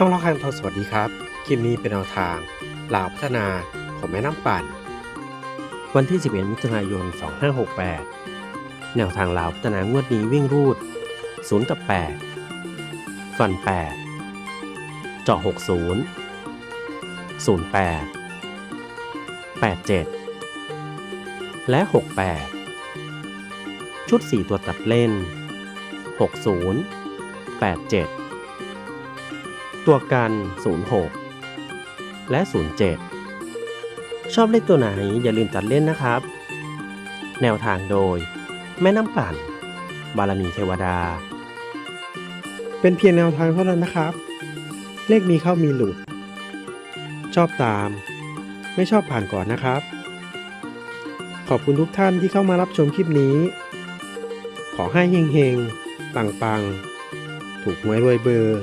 ช่องล็อกคันทองสวัสดีครับ คลิปนี้เป็นแนวทางลาวพัฒนาของแม่น้ำปั่น วันที่ 11 มิถุนายน 2568 แนวทางลาวพัฒนางวดนี้วิ่งรูด 0 กับ 8 ฟัน 8 เจาะ 60 08 87 และ 68 ชุด 4 ตัวตัดเล่น 60 87 ตัวกัน 06 และ 07 ชอบเลขตัวไหนอย่าลืมตัดเล่นนะครับ แนวทางโดย แม่น้ำปั่น บารมีเทวดา เป็นเพียงแนวทางเท่านั้นนะครับ เลขมีเข้ามีหลุด ชอบตาม ไม่ชอบผ่านก่อนนะครับ ขอบคุณทุกท่านที่เข้ามารับชมคลิปนี้ ขอให้เฮงๆ ปังๆ ถูกหวยรวยเบอร์